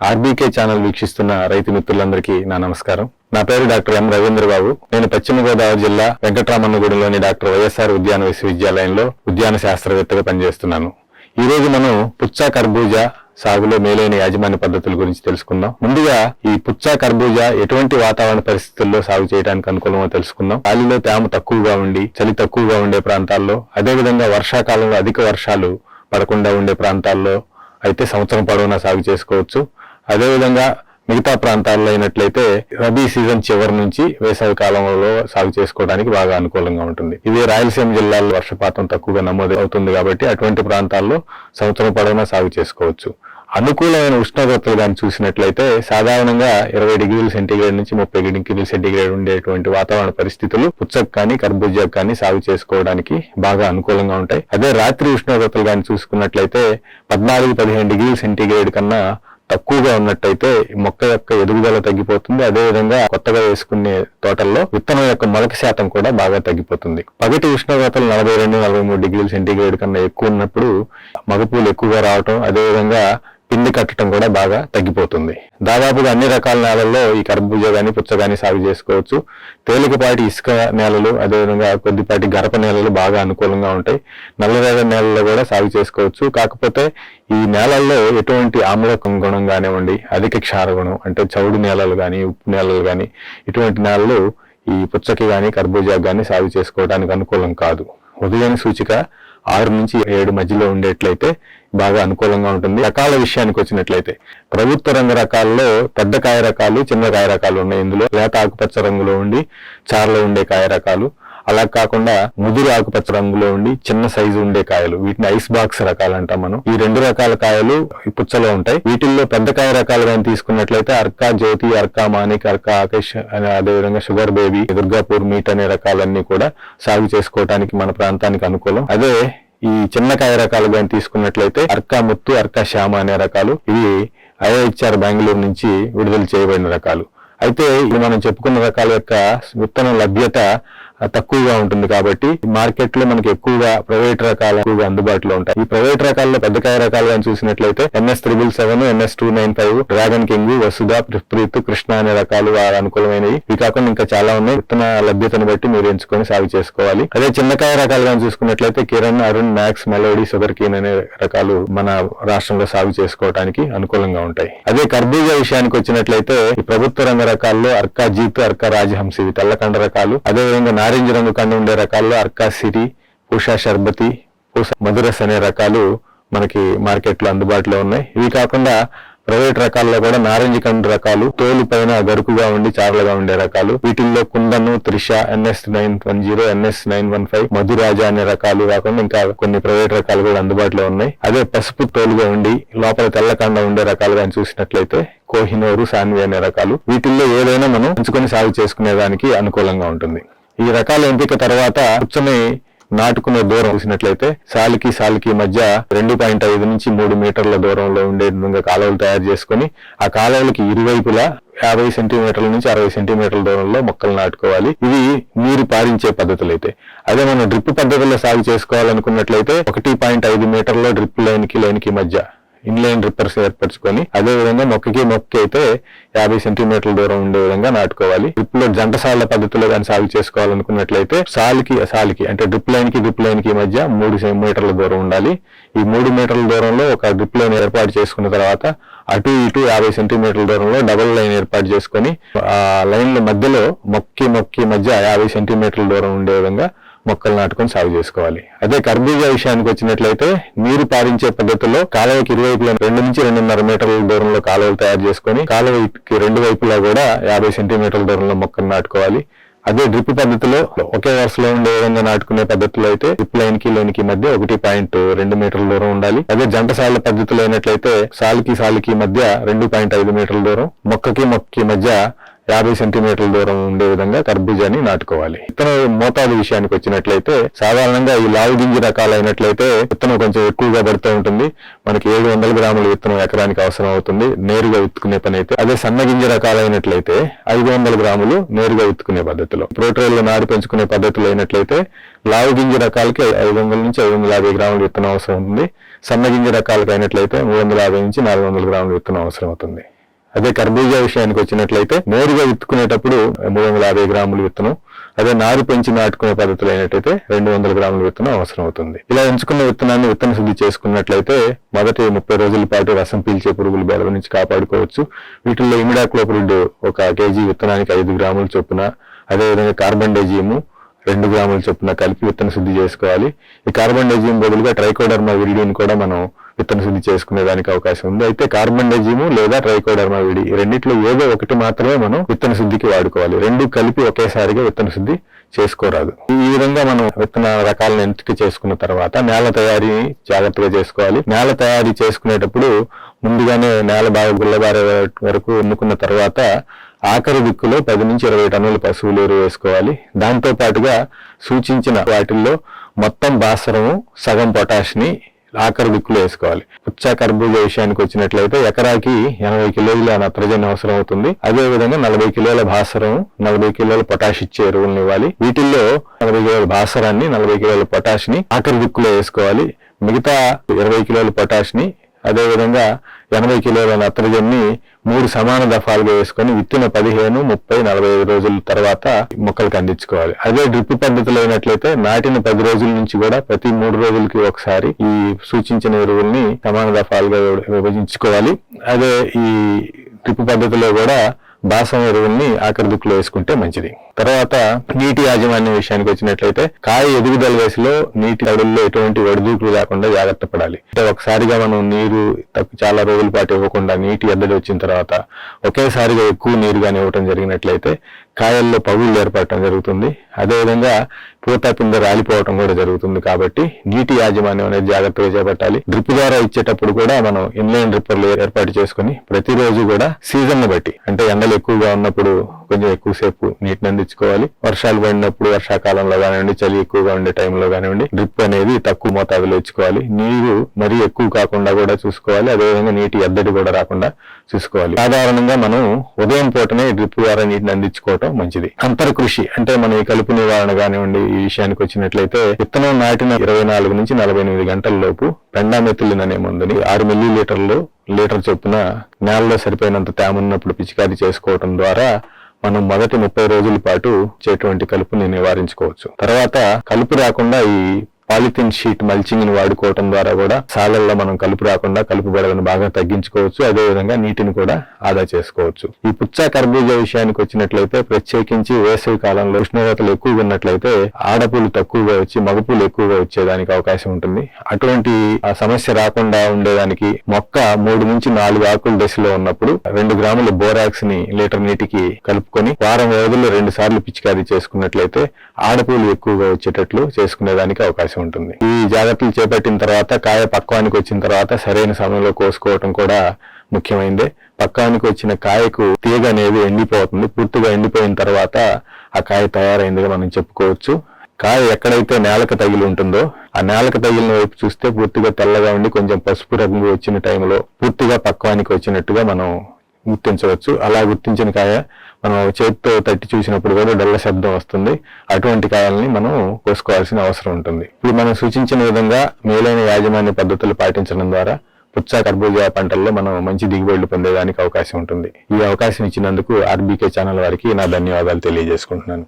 RBK channel వీక్షిస్తున్న రైతు మిత్రులందరికీ నా నమస్కారం. నా పేరు డాక్టర్ ఎం రవీంద్ర బాబు. నేను పశ్చిమ గోదావరి జిల్లా వెంకటరామన్నగూడెంలోని డాక్టర్ వైఎస్ఆర్ ఉద్యాన విశ్వవిద్యాలయంలో ఉద్యాన శాస్త్రవేత్తగా పనిచేస్తున్నాను. ఈ రోజు మనం పుచ్చా కర్బూజా సాగులో మేలైన యాజమాన్య పద్ధతుల గురించి తెలుసుకుందాం. ముందుగా ఈ పుచ్చా కర్బూజా ఎటువంటి వాతావరణ పరిస్థితుల్లో సాగు చేయడానికి అనుకూలమో తెలుసుకుందాం. గాలిలో తేమ తక్కువగా ఉండి చలి తక్కువగా ఉండే ప్రాంతాల్లో అదేవిధంగా వర్షాకాలంలో అధిక వర్షాలు పడకుండా ఉండే ప్రాంతాల్లో అయితే సంవత్సరం పొడవునా సాగు చేసుకోవచ్చు. అదేవిధంగా మిగతా ప్రాంతాల్లో అయినట్లయితే రబీ సీజన్ చివరి నుంచి వేసవి కాలంలో సాగు చేసుకోవడానికి బాగా అనుకూలంగా ఉంటుంది. ఇది రాయలసీమ జిల్లాలో వర్షపాతం తక్కువగా నమోదు అవుతుంది కాబట్టి అటువంటి ప్రాంతాల్లో సంవత్సరం పొడవునా సాగు చేసుకోవచ్చు. అనుకూలమైన ఉష్ణోగ్రతలు కానీ చూసినట్లయితే సాధారణంగా ఇరవై డిగ్రీల సెంటీగ్రేడ్ నుంచి ముప్పై డిగ్రీల సెంటీగ్రేడ్ ఉండేటువంటి వాతావరణ పరిస్థితులు పుచ్చకు కానీ కర్బూజాకు కానీ సాగు చేసుకోవడానికి బాగా అనుకూలంగా ఉంటాయి. అదే రాత్రి ఉష్ణోగ్రతలు కానీ చూసుకున్నట్లయితే పద్నాలుగు పదిహేను డిగ్రీల సెంటీగ్రేడ్ కన్నా తక్కువగా ఉన్నట్టయితే మొక్క యొక్క ఎదుగుదల తగ్గిపోతుంది. అదేవిధంగా కొత్తగా వేసుకునే తోటల్లో విత్తనం యొక్క మొలక శాతం కూడా బాగా తగ్గిపోతుంది. పగటి ఉష్ణోగ్రతలు నలభై రెండు నలభై మూడు డిగ్రీలు సెంటీగ్రేడ్ కన్నా ఎక్కువ ఉన్నప్పుడు మగపూలు ఎక్కువగా రావటం అదేవిధంగా పిండి కట్టడం కూడా బాగా తగ్గిపోతుంది. దాదాపుగా అన్ని రకాల నేలల్లో ఈ కర్బూజా కానీ పుచ్చ గాని సాగు చేసుకోవచ్చు. తేలికపాటి ఇసుక నేలలు అదేవిధంగా కొద్దిపాటి గరప నేలలు బాగా అనుకూలంగా ఉంటాయి. నల్లరేగడి నేలల్లో కూడా సాగు చేసుకోవచ్చు. కాకపోతే ఈ నేలల్లో ఎటువంటి ఆమ్లకం గుణం కానివ్వండి అధిక క్షార గుణం అంటే చౌడు నేలలు కానీ ఉప్పు నేలలు కానీ ఇటువంటి నేలలు ఈ పుచ్చకి కానీ కర్బూజా కానీ సాగు చేసుకోవడానికి అనుకూలం కాదు. ఉదయం సూచిక ఆరు నుంచి ఏడు మధ్యలో ఉండేట్లయితే బాగా అనుకూలంగా ఉంటుంది. రకాల విషయానికి వచ్చినట్లయితే ప్రభుత్వ రంగ రకాల్లో పెద్ద కాయ రకాలు చిన్న కాయ రకాలు ఉన్నాయి ఇందులో. లేత ఆకుపచ్చ రంగులో ఉండి చారలో ఉండే కాయ రకాలు. అలా కాకుండా ముదురు ఆకుపచ్చ రంగులో ఉండి చిన్న సైజు ఉండే కాయలు వీటిని ఐస్ బాక్స్ రకాలు అంటాం మనం. ఈ రెండు రకాల కాయలు పుచ్చలో ఉంటాయి. వీటిల్లో పెద్ద కాయ రకాలు కానీ తీసుకున్నట్లయితే అర్కా జ్యోతి అర్కా మానిక్ అర్కా ఆకేష్ అనే అదేవిధంగా షుగర్ బేబీ దుర్గాపూర్ మీట్ అనే రకాలన్నీ కూడా సాగు చేసుకోవడానికి మన ప్రాంతానికి అనుకూలం. అదే ఈ చిన్న కాయ రకాలు కానీ తీసుకున్నట్లయితే అర్కా ముత్తు అర్కా శ్యామ అనే రకాలు ఇవి ఐఐహెచ్ఆర్ బెంగళూరు నుంచి విడుదల చేయబడిన రకాలు. అయితే ఇది మనం చెప్పుకున్న రకాల యొక్క విత్తనం లభ్యత తక్కువగా ఉంటుంది కాబట్టి మార్కెట్లో మనకి ఎక్కువగా ప్రైవేట్ రకాలు ఎక్కువగా అందుబాటులో ఉంటాయి. ఈ ప్రైవేట్ రకాల్లో పెద్ద కాయ రకాలు కానీ చూసినట్లయితే NS triple seven NS two nine five dragon king Vasudha Preeth Krishna అనే రకాలు వారు అనుకూలమైనవి. ఇవి కాకుండా ఇంకా చాలా ఉన్నాయి. విత్తన లభ్యతను బట్టి మీరు ఎంచుకొని సాగు చేసుకోవాలి. అదే చిన్నకాయ రకాలు కానీ చూసుకున్నట్లయితే Kiran Arun max melody sugar keen అనే రకాలు మన రాష్ట్రంలో సాగు చేసుకోవడానికి అనుకూలంగా ఉంటాయి. అదే కర్బూజా విషయానికి వచ్చినట్లయితే ఈ ప్రభుత్వ రంగ రకాల్లో అర్కా జీత్ అర్కా రాజహంస ఇవి తెల్లకండ రకాలు. అదేవిధంగా నారింజ రంగు కండు ఉండే రకాల్లో అర్కా సిరి పూషా షర్బతి పూస మధురస్ అనే రకాలు మనకి మార్కెట్లో అందుబాటులో ఉన్నాయి. ఇవి కాకుండా ప్రైవేట్ రకాల్లో కూడా నారింజ కండు రకాలు తోలు పైన గరుకుగా ఉండి చారలుగా ఉండే రకాలు వీటిల్లో Kundan Trisha NS nine one zero NS nine one five Madhuraja అనే రకాలు కాకుండా ఇంకా కొన్ని ప్రైవేట్ రకాలు కూడా అందుబాటులో ఉన్నాయి. అదే పసుపు తోలుగా ఉండి లోపల తెల్లకండ ఉండే రకాలు కానీ చూసినట్లయితే కోహినూరు సాన్వి అనే రకాలు వీటిల్లో ఏదైనా మనం ఎంచుకొని సాగు చేసుకునేదానికి అనుకూలంగా ఉంటుంది. ఈ రకాల ఎంపిక తర్వాత కూర్చొని నాటుకునే దూరం చూసినట్లయితే సాలికి సాలికి మధ్య రెండు పాయింట్ ఐదు నుంచి మూడు మీటర్ల దూరంలో ఉండే విధంగా కాలువలు తయారు చేసుకొని ఆ కాలువలకి ఇరువైపులా యాభై సెంటీమీటర్ల నుంచి అరవై సెంటీమీటర్ల దూరంలో మొక్కలు నాటుకోవాలి. ఇవి నీరు పారించే పద్ధతులు అయితే అదే మనం డ్రిప్ పద్ధతిలో సాగు చేసుకోవాలనుకున్నట్లయితే ఒకటి పాయింట్ ఐదు మీటర్ల డ్రిప్ లైన్కి లైన్కి మధ్య ఇన్లైన్ డ్రిప్పర్స్ ఏర్పరచుకొని అదే విధంగా మొక్కకి మొక్క అయితే యాభై సెంటీమీటర్ల దూరం ఉండే విధంగా నాటుకోవాలి. డ్రిప్లో జంట సాళ్ళ పద్ధతిలో కానీ సాగు చేసుకోవాలనుకున్నట్లయితే సాలికి సాలికి అంటే డ్రిప్ లైన్కి డ్రిప్ లైన్కి మధ్య మూడు మీటర్ల దూరం ఉండాలి. ఈ మూడు మీటర్ల దూరంలో ఒక డ్రిప్ లైన్ ఏర్పాటు చేసుకున్న తర్వాత అటు ఇటు యాభై సెంటీమీటర్ల దూరంలో డబుల్ లైన్ ఏర్పాటు చేసుకొని ఆ లైన్ల మధ్యలో మొక్కి మొక్కి మధ్య యాభై సెంటీమీటర్ల దూరం ఉండే విధంగా మొక్కలు నాటుకొని సాగు చేసుకోవాలి. అదే కర్బూజా విషయానికి వచ్చినట్లయితే నీరు పారించే పద్ధతిలో కాలువకి ఇరువైపులా రెండు నుంచి రెండున్నర మీటర్ల దూరంలో కాలువలు తయారు చేసుకొని కాలువకి రెండు వైపులా కూడా యాభై సెంటీమీటర్ల దూరంలో మొక్కలు నాటుకోవాలి. అదే డ్రిప్ పద్ధతిలో ఒకే వరుసలో ఉండే విధంగా నాటుకునే పద్ధతిలో అయితే డ్రిప్ లైన్కి లైన్కి మధ్య ఒకటి పాయింట్ రెండు మీటర్ల దూరం ఉండాలి. అదే జంట సాళ్ళ పద్ధతిలో అయినట్లయితే సాలుకి సాలుకి మధ్య రెండు పాయింట్ ఐదు మీటర్ల దూరం మొక్కకి మొక్కకి మధ్య యాభై సెంటీమీటర్ల దూరం ఉండే విధంగా కర్బూజాని నాటుకోవాలి. విత్తనం మోతాదు విషయానికి వచ్చినట్లయితే సాధారణంగా ఈ లావు గింజ రకాలైనట్లయితే విత్తనం కొంచెం ఎక్కువగా పడుతూ ఉంటుంది. మనకి ఏడు వందల గ్రాముల విత్తనం ఎకరానికి అవసరం అవుతుంది. నేరుగా విత్తుకునే పని అయితే అదే సన్న గింజ రకాలైనట్లయితే ఐదు వందల గ్రాములు నేరుగా విత్తుకునే పద్ధతిలో. ప్రోట్రైల్లో నారు పెంచుకునే పద్ధతులు అయినట్లయితే లావు గింజ రకాలకి ఐదు వందల నుంచి ఐదు వందల యాభై గ్రాముల విత్తనం అవసరం ఉంటుంది సన్న గింజ రకాలకు అయినట్లయితే మూడు వందల యాభై నుంచి నాలుగు వందల గ్రాముల విత్తనం అవసరం అవుతుంది. అదే కర్బూజా విషయానికి వచ్చినట్లయితే నేరుగా విత్తుకునేటప్పుడు మూడు వందల యాభై గ్రాముల విత్తనం అదే నారు పెంచి నాటుకునే పద్ధతులు అయినట్టయితే రెండు వందల గ్రాముల విత్తనం అవసరం అవుతుంది. ఇలా ఎంచుకున్న విత్తనాన్ని విత్తన శుద్ధి చేసుకున్నట్లయితే మొదటి ముప్పై రోజుల పాటు రసం పీల్చే పురుగులు బెలవ నుంచి కాపాడుకోవచ్చు. వీటిల్లో ఇమిడాక్లోప్రిడ్ ఒక కేజీ విత్తనానికి ఐదు గ్రాముల చొప్పున అదేవిధంగా కార్బన్ డైజీము రెండు గ్రాముల చొప్పున కలిపి విత్తన శుద్ధి చేసుకోవాలి. ఈ కార్బన్ డైజీమ్ బదులుగా ట్రైకోడర్మా విరిడిని కూడా మనం విత్తన శుద్ధి చేసుకునే దానికి అవకాశం ఉంది. అయితే కార్బన్ డైజీము లేదా ట్రైకోడర్మా విడి? రెండిట్లో ఏదో ఒకటి మాత్రమే మనం విత్తన శుద్ధికి వాడుకోవాలి. రెండు కలిపి ఒకేసారిగా విత్తన శుద్ధి చేసుకోరాదు. ఈ విధంగా మనం విత్తన రకాలను ఎంపిక చేసుకున్న తర్వాత నేల తయారీని జాగ్రత్తగా చేసుకోవాలి. నేల తయారీ చేసుకునేటప్పుడు ముందుగానే నేల బాగా గుల్లబారే వరకు ఎన్నుకున్న తర్వాత ఆఖరి దిక్కులో పది నుంచి ఇరవై టన్నుల పశువులు ఎరువు వేసుకోవాలి. దాంతో పాటుగా సూచించిన వాటిల్లో మొత్తం భాస్వరము సగం పొటాష్ని ఆఖరి దిక్కులో వేసుకోవాలి. పుచ్చ కర్బూజా విషయానికి వచ్చినట్లయితే ఎకరాకి ఎనభై కిలోల నత్రజని అవసరం అవుతుంది. అదే విధంగా నలభై కిలోల భాస్వరం నలభై కిలోల పొటాష్ ఇచ్చే ఎరువులను ఇవ్వాలి. వీటిల్లో నలభై కిలోల భాస్వరాన్ని నలభై కిలోల పొటాష్ని ఆఖరి దిక్కులో వేసుకోవాలి. మిగతా ఇరవై కిలోల పొటాష్ని అదేవిధంగా ఎనభై కిలోల నత్రజన్ని మూడు సమాన దఫాలుగా వేసుకొని విత్తిన పదిహేను ముప్పై నలభై ఐదు రోజుల తర్వాత మొక్కలకు అందించుకోవాలి. అదే డ్రిప్ పద్ధతిలో అయినట్లయితే నాటిన పది రోజుల నుంచి కూడా ప్రతి మూడు రోజులకి ఒకసారి ఈ సూచించిన ఎరువుల్ని సమాన దఫాలుగా విభజించుకోవాలి. అదే ఈ డ్రిప్ పద్ధతిలో కూడా బాసం ఎరువుల్ని ఆఖరి దుక్కులో వేసుకుంటే మంచిది. తర్వాత నీటి యాజమాన్యం విషయానికి వచ్చినట్లయితే కాయ ఎదుగుదల వయసులో నీటి అడుల్లో ఎటువంటి ఒడిదూకులు లేకుండా జాగ్రత్త పడాలి. అంటే ఒకసారిగా మనం నీరు చాలా రోజుల పాటు ఇవ్వకుండా నీటి ఎద్దడి వచ్చిన తర్వాత ఒకేసారిగా ఎక్కువ నీరు కానీ ఇవ్వటం జరిగినట్లయితే కాయల్లో పగుళ్ళు ఏర్పడటం జరుగుతుంది. అదేవిధంగా పూత కింద రాలిపోవటం కూడా జరుగుతుంది కాబట్టి నీటి యాజమాన్యం అనేది జాగ్రత్తగా చేపట్టాలి. డ్రిప్ ద్వారా ఇచ్చేటప్పుడు కూడా మనం ఇన్లైన్ డ్రిప్పర్లు ఏర్పాటు చేసుకుని ప్రతిరోజు కూడా సీజన్ బట్టి అంటే ఎండలు ఎక్కువగా ఉన్నప్పుడు కొంచెం ఎక్కువసేపు నీటిని అందించుకోవాలి. వర్షాలు పడినప్పుడు వర్షాకాలంలో కానివ్వండి చలి ఎక్కువగా ఉండే టైంలో కానివ్వండి డ్రిప్ అనేది తక్కువ మోతాదులో ఇచ్చుకోవాలి. నీరు మరీ ఎక్కువ కాకుండా కూడా చూసుకోవాలి. అదేవిధంగా నీటి ఎద్దడి కూడా రాకుండా చూసుకోవాలి. సాధారణంగా మనం ఉదయం పూటనే డ్రిప్ ద్వారా నీటిని అందించుకోవటం మంచిది. అంతర కృషి అంటే మనం ఈ కలుపు నివారణ కానివ్వండి ఈ విషయానికి వచ్చినట్లయితే విత్తనం నాటిన ఇరవై నాలుగు నుంచి నలభై ఎనిమిది గంటల లోపు పెండామెథిలిన్ అనే మందుని ఆరు మిల్లీ లీటర్లు లీటర్ చొప్పున నేలలో సరిపోయినంత తేమ ఉన్నప్పుడు పిచికారీ చేసుకోవటం ద్వారా మనం మొదటి ముప్పై రోజుల పాటు చేటువంటి కలుపుని నివారించుకోవచ్చు. తర్వాత కలుపు రాకుండా ఈ పాలిథిన్ షీట్ మల్చింగ్ని వాడుకోవటం ద్వారా కూడా సాలల్లో మనం కలుపు రాకుండా కలుపు బెడలను బాగా తగ్గించుకోవచ్చు. అదే విధంగా నీటిని కూడా ఆదా చేసుకోవచ్చు. ఈ పుచ్చ కర్బూజా విషయానికి వచ్చినట్లయితే ప్రత్యేకించి వేసవి కాలంలో ఉష్ణోగ్రతలు ఎక్కువగా ఉన్నట్లయితే ఆడపూలు తక్కువగా వచ్చి మగపూలు ఎక్కువగా వచ్చేదానికి అవకాశం ఉంటుంది. అటువంటి ఆ సమస్య రాకుండా ఉండేదానికి మొక్క మూడు నుంచి నాలుగు ఆకుల దశలో ఉన్నప్పుడు రెండు గ్రాముల బోరాక్స్ని లీటర్ నీటికి కలుపుకొని వారం వ్యవధిలో రెండు సార్లు పిచికారీ చేసుకున్నట్లయితే ఆడపూలు ఎక్కువగా వచ్చేటట్లు చేసుకునేదానికి అవకాశం ఉంటుంది. ఈ జాగ్రత్తలు చేపట్టిన తర్వాత కాయ పక్వానికి వచ్చిన తర్వాత సరైన సమయంలో కోసుకోవటం కూడా ముఖ్యమైనదే పక్వానికి వచ్చిన కాయకు తీగ అనేది ఎండిపోతుంది. పూర్తిగా ఎండిపోయిన తర్వాత ఆ కాయ తయారైందిగా మనం చెప్పుకోవచ్చు. కాయ ఎక్కడైతే నేలకు తగిలి ఉంటుందో ఆ నేలకు తగిలిన వైపు చూస్తే పూర్తిగా తెల్లగా ఉండి కొంచెం పసుపు రంగు వచ్చిన టైంలో పూర్తిగా పక్వానికి వచ్చినట్టుగా మనం గుర్తించవచ్చు. అలా గుర్తించిన కాయ మనం చేతితో తట్టి చూసినప్పుడు కూడా డల్ల శబ్దం వస్తుంది. అటువంటి కాయల్ని మనం కోసుకోవాల్సిన అవసరం ఉంటుంది. ఇప్పుడు మనం సూచించిన విధంగా మేలైన యాజమాన్య పద్ధతులు పాటించడం ద్వారా పుచ్చ కర్బూజా పంటల్లో మనం మంచి దిగుబడులు పొందేదానికి అవకాశం ఉంటుంది. ఈ అవకాశం ఇచ్చినందుకు ఆర్బీకే ఛానల్ వారికి నా ధన్యవాదాలు తెలియజేసుకుంటున్నాను.